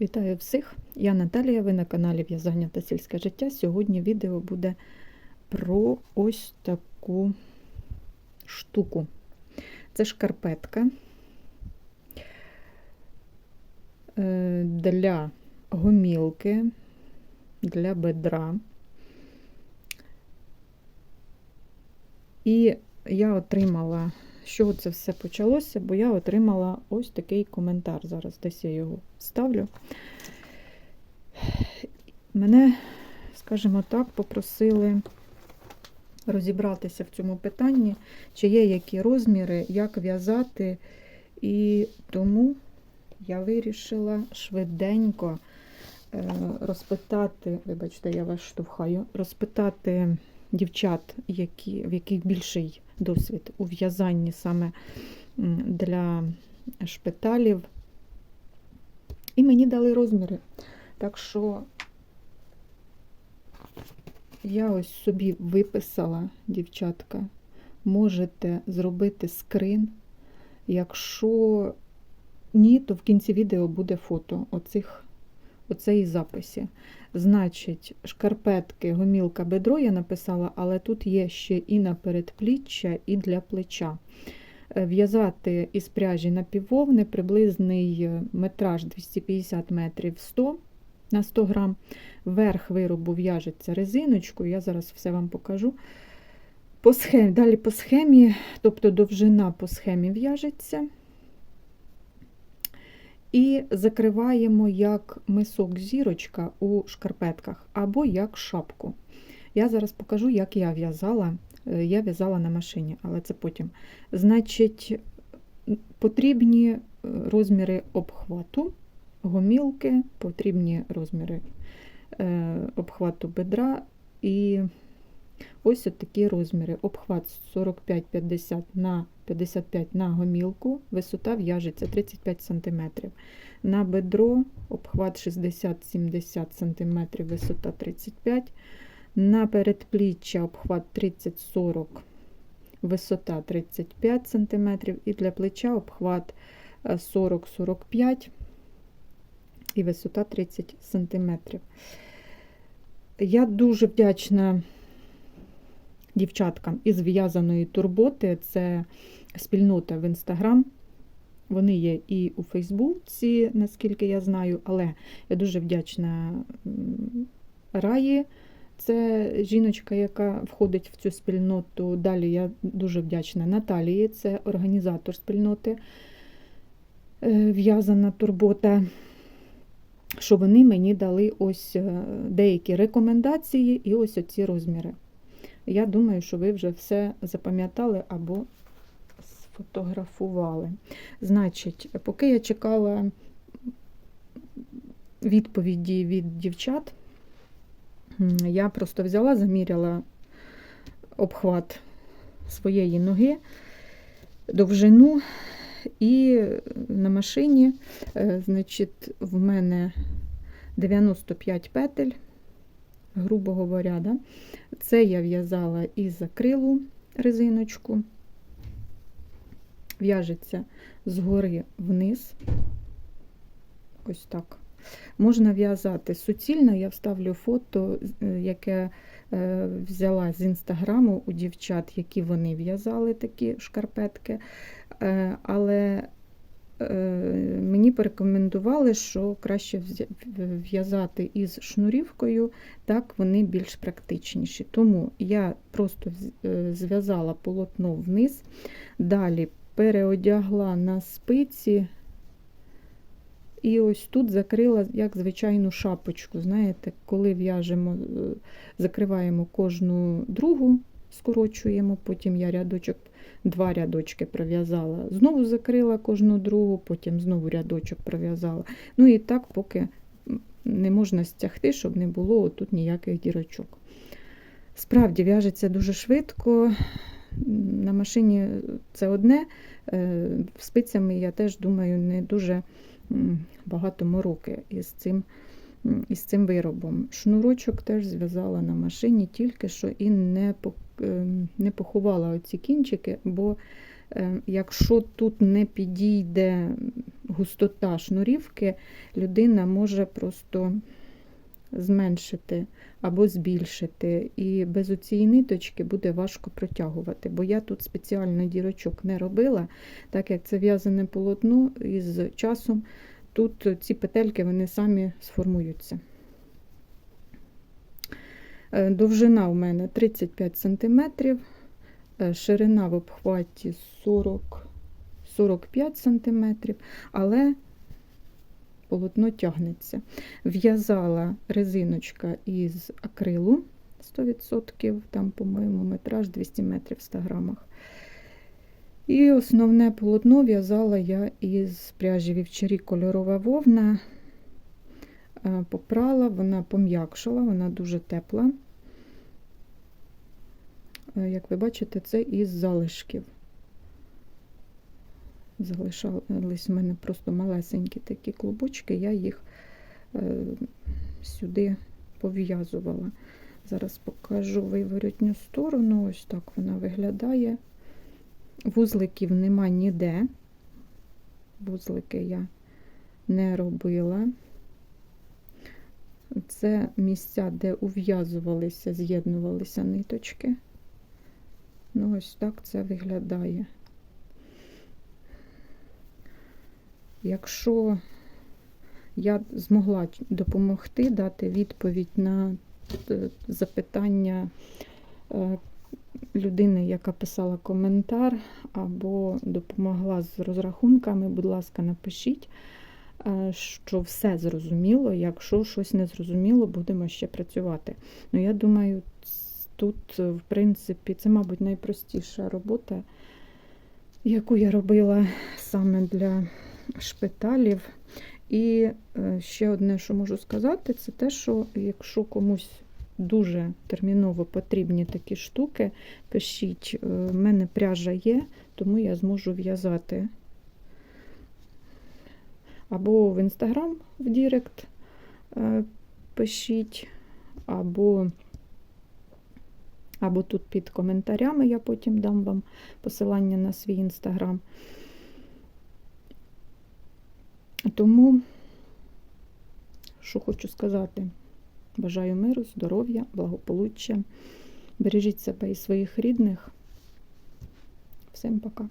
Вітаю всіх! Я Наталія, ви на каналі В'язання та сільське життя. Сьогодні відео буде про ось таку штуку. Це шкарпетка е, для гомілки, для бедра. І я отримала, чого це все почалося, бо я отримала ось такий коментар. Зараз десь я його ставлю. Мене, скажімо так, попросили розібратися в цьому питанні, чи є які розміри, як в'язати. І тому я вирішила швиденько е, розпитати, вибачте, я вас штовхаю, розпитати дівчат, які, в яких більший досвід у в'язанні саме для шпиталів. І мені дали розміри. Так що я ось собі виписала, дівчатка, можете зробити скрин. Якщо ні, то в кінці відео буде фото оцих, оцеї записі. Значить, шкарпетки, гомілка, бедро я написала, але тут є ще і на передпліччя, і для плеча. Е, В'язати із пряжі напіввовни приблизний е, метраж 250 метрів 100 на 100 грам. Верх виробу в'яжеться резиночкою, я зараз все вам покажу. По схемі, далі по схемі, тобто довжина по схемі в'яжеться. І закриваємо як мисок зірочка у шкарпетках або як шапку. Я зараз покажу, як я в'язала. Е, Я в'язала на машині, але це потім. Значить, потрібні е, розміри обхвату, гомілки, потрібні розміри е, обхвату бедра. І ось такі розміри. Обхват 45-50 на 55 на гомілку, висота в'яжеться 35 см. На бедро обхват 60-70 см, висота 35 На передпліччя обхват 30-40 висота 35 см. І для плеча обхват 40-45 і висота 30 см. Я дуже вдячна дівчаткам із в'язаної турботи. Це спільнота в Інстаграм. Вони є і у Фейсбуці, наскільки я знаю, але я дуже вдячна Раї. Це жіночка, яка входить в цю спільноту. Далі я дуже вдячна Наталії, це організатор спільноти в'язана турбота. Що вони мені дали ось деякі рекомендації і ось оці розміри. Я думаю, що ви вже все запам'ятали або сфотографували. Значить, поки я чекала відповіді від дівчат, я просто взяла, заміряла обхват своєї ноги, довжину, і на машині, значить, в мене 95 петель грубо говоря. Да? Це я в'язала із акрилу резиночку, в'яжеться згори вниз. Ось так. Можна в'язати суцільно, я вставлю фото, яке взяла з інстаграму у дівчат, які вони в'язали такі шкарпетки. Але мені порекомендували, що краще в'язати із шнурівкою, так вони більш практичніші. Тому я просто зв'язала полотно вниз, далі переодягла на спиці. І ось тут закрила як звичайну шапочку. Знаєте, коли в'яжемо, закриваємо кожну другу, скорочуємо, потім я рядочок два рядочки пров'язала, знову закрила кожну другу, потім знову рядочок пров'язала. Ну і так, поки не можна стягти, щоб не було тут ніяких дірочок. Справді, в'яжеться дуже швидко. На машині це одне, спицями я теж думаю, не дуже багато мороки із цим із цим виробом. Шнурочок теж зв'язала на машині, тільки що і не не поховала оці кінчики, бо Е, Якщо тут не підійде густота шнурівки, людина може просто зменшити або збільшити. І без оцієї ниточки буде важко протягувати. Бо я тут спеціально дірочок не робила, так як це в'язане полотно, і з часом тут ці петельки вони самі сформуються. Е, Довжина у мене 35 см, ширина в обхваті 40, 45 см, але полотно тягнеться. В'язала резиночка із акрилу 100%, там, по-моєму, метраж 200 метрів в 100 грамах. І основне полотно в'язала я із пряжі вівчарі кольорова вовна. Е, Попрала, вона пом'якшала, вона дуже тепла. Е, Як ви бачите, це із залишків. Залишались в мене просто малесенькі такі клубочки, я їх е, сюди пов'язувала. Зараз покажу виворотню сторону, ось так вона виглядає. Вузликів нема ніде. Вузлики я не робила. Це місця, де ув'язувалися, з'єднувалися ниточки. Ну, ось так це виглядає. Якщо я змогла допомогти дати відповідь на е, запитання е, людини, яка писала коментар, або допомогла з розрахунками, будь ласка, напишіть, е, що все зрозуміло. Якщо щось не зрозуміло, будемо ще працювати. Ну, я думаю, тут, в принципі, це, мабуть, найпростіша робота, яку я робила саме для шпиталів. І е, ще одне, що можу сказати, це те, що якщо комусь дуже терміново потрібні такі штуки, пишіть, в мене пряжа є, тому я зможу в'язати. Або в інстаграм в Дірект е, пишіть, або, або тут під коментарями я потім дам вам посилання на свій інстаграм. Тому, що хочу сказати, бажаю миру, здоров'я, благополуччя. Бережіть себе і своїх рідних. Всім пока.